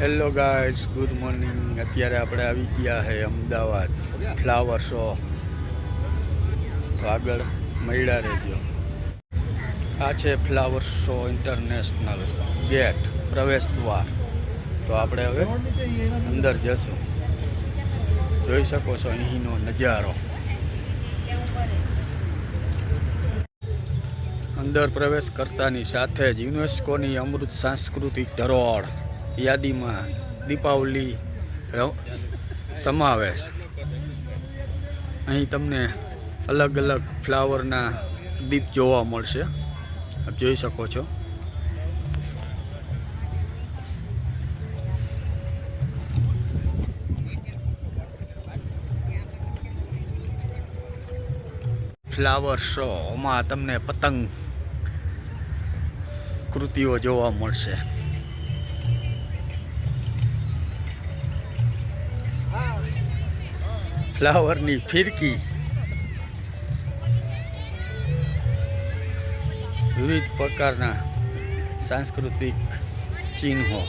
Hello guys good morning અત્યારે આપણે આવી ગયા છે અમદાવાદ. ફ્લાવર શો તો આગળ મળ્યા રહેજો. આ છે ફ્લાવર શો ઇન્ટરનેશનલ ગેટ પ્રવેશ દ્વાર. તો આપણે હવે અંદર જશું. જોઈ શકો છો અહીંનો નજારો. અંદર પ્રવેશ કરતાની સાથે જ યુનેસ્કોની અમૃત સાંસ્કૃતિક ધરોહર યાદીમાં દીપાવલી સમાવે સમાવેશ. અહીં તમને અલગ અલગ ફ્લાવરના દીપ જોવા મળશે. આપ જોઈ શકો છો. ફ્લાવર શોમાં તમને પતંગ કૃતિઓ જોવા મળશે. ફ્લાવરની ફિરકી. વિવિધ પ્રકારના સાંસ્કૃતિક ચિહ્નો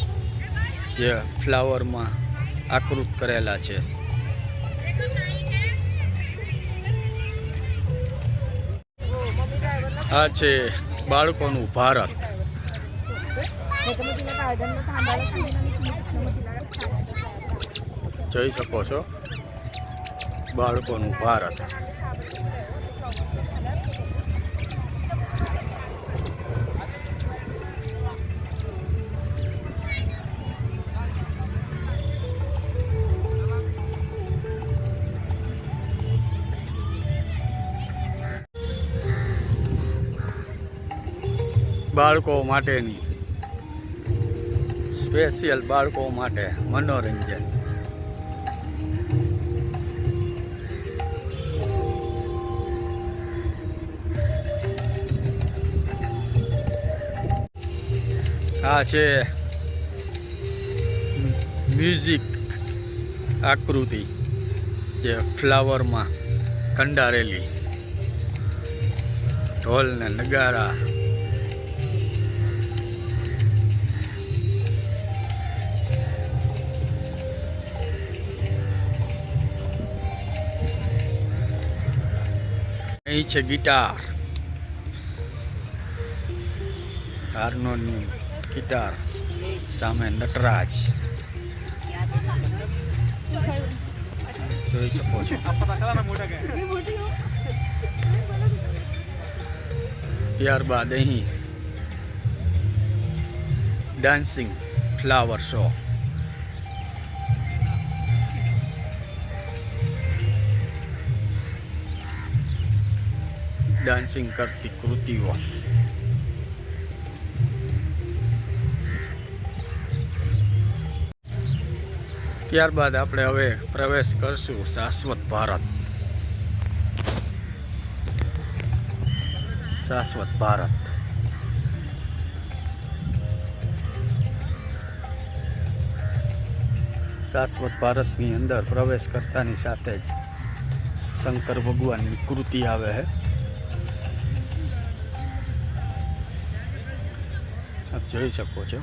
જે ફ્લાવરમાં આકૃત કરેલા છે. આ છે બાળકોનું ભારત. જોઈ શકો છો. બાળકોનું ભારત. બાળકો માટેની સ્પેશિયલ બાળકો માટે મનોરંજન. આ છે મ્યુઝિક આકૃતિ જે ફ્લાવરમાં કંડારેલી. ઢોલ ને નગારા. અહીં છે ગિટાર. હાર્મોનિયમ. ગિટાર સામે નટરાજ જોઈ શકો છો ત્યારબાદ અહીં ડાન્સિંગ ફ્લાવર શો ડાન્સિંગ કરતી કૃતિઓ ત્યારબાદ આપણે હવે પ્રવેશ કરશું શાશ્વત ભારત. શાશ્વત ભારત. શાશ્વત ભારતની અંદર પ્રવેશ કરતાની સાથે જ શંકર ભગવાનની કૃતિ આવે છે આપ જોઈ શકો છો.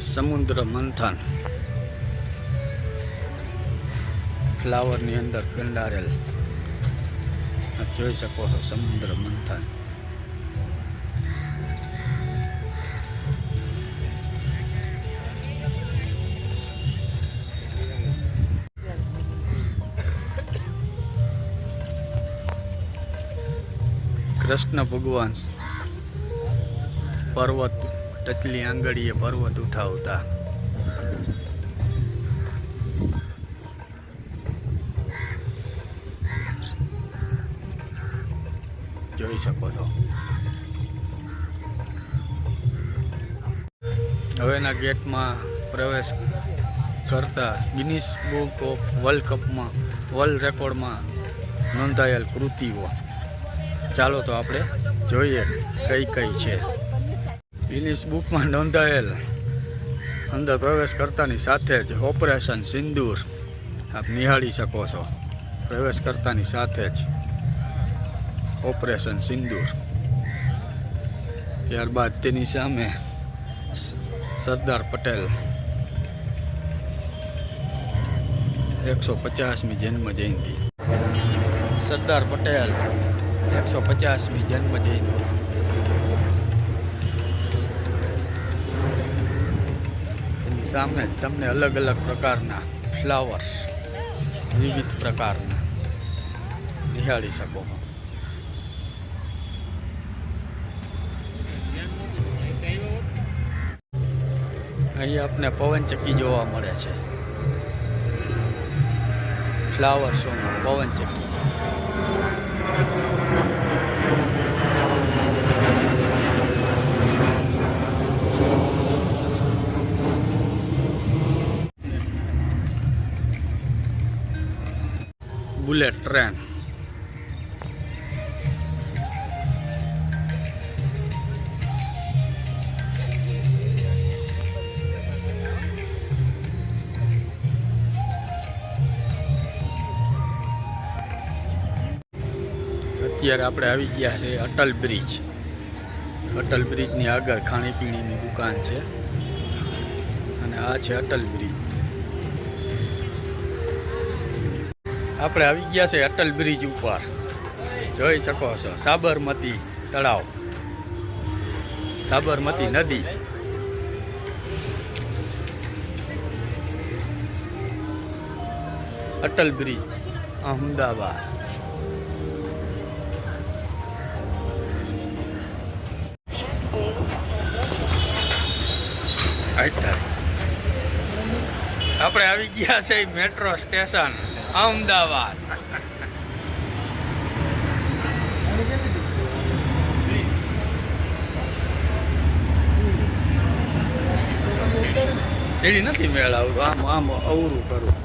સમુદ્ર મંથન. ફ્લાવરની અંદર કંડારેલ. જોઈ શકો છો સમુદ્ર મંથન. કૃષ્ણ ભગવાન પર્વત ટચલી આંગળીએ પર્વત ઉઠાવતા. જોઈ શકો છો. હવેના ગેટમાં પ્રવેશ કરતા ગિનિસ બુક ઓફ વર્લ્ડ કપમાં, વર્લ્ડ રેકોર્ડમાં નોંધાયેલ કૃતિઓ. ચાલો તો આપણે જોઈએ કઈ કઈ છે. ગિનિસ બુકમાં નોંધાયેલ. અંદર પ્રવેશ કરતાની સાથે જ ઓપરેશન સિંદૂર આપ નિહાળી શકો છો. પ્રવેશ કરતાની સાથે જ ઓપરેશન સિંદૂર. ત્યારબાદ તેની સામે સરદાર પટેલ. એકસો પચાસમી જન્મ જયંતિ સરદાર પટેલ એકસો પચાસમી જન્મ જયંતિ એની સામે તમને અલગ અલગ પ્રકારના ફ્લાવર્સ, વિવિધ પ્રકારના નિહાળી શકો અહીં આપને પવનચક્કી જોવા મળે છે. ફ્લાવર શોમાં પવનચક્કી. bullet train અત્યારે આપણે આવી ગયા છે અટલ બ્રિજ. અટલ બ્રિજની આગળ ખાણીપીણીની દુકાન છે. અને આ છે અટલ બ્રિજ. આપણે આવી ગયા છે અટલ બ્રિજ ઉપર. જોઈ શકો છો, સાબરમતી તળાવ. સાબરમતી નદી. અટલ બ્રિજ અહમદાબાદ આપણે આવી ગયા છે મેટ્રો સ્ટેશન, અમદાવાદ. સીડી નથી મેળ આવતું આમ આમ અવરું કરું.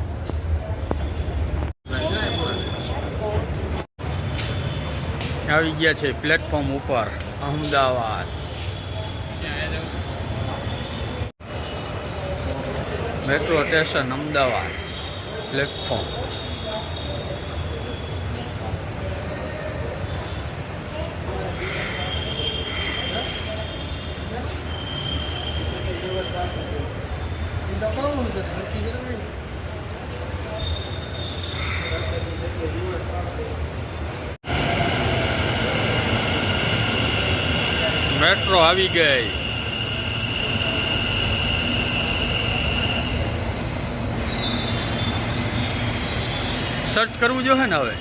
આવી ગયા છે પ્લેટફોર્મ ઉપર, Ahmedabad. Metro station Ahmedabad platform metro આવી ગઈ. સર્ચ કરવું જોઈએ ને હવે?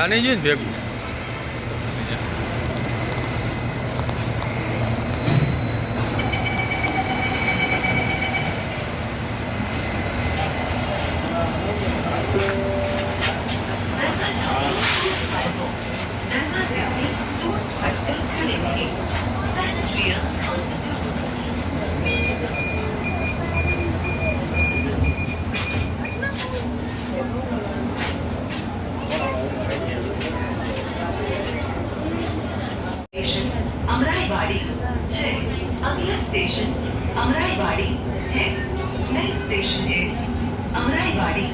આ નહીં જોઈએ ને ભેગું. अमराईवाड़ी छः अगला स्टेशन अमराईवाड़ी है नेक्स्ट स्टेशन इज अमराईवाड़ी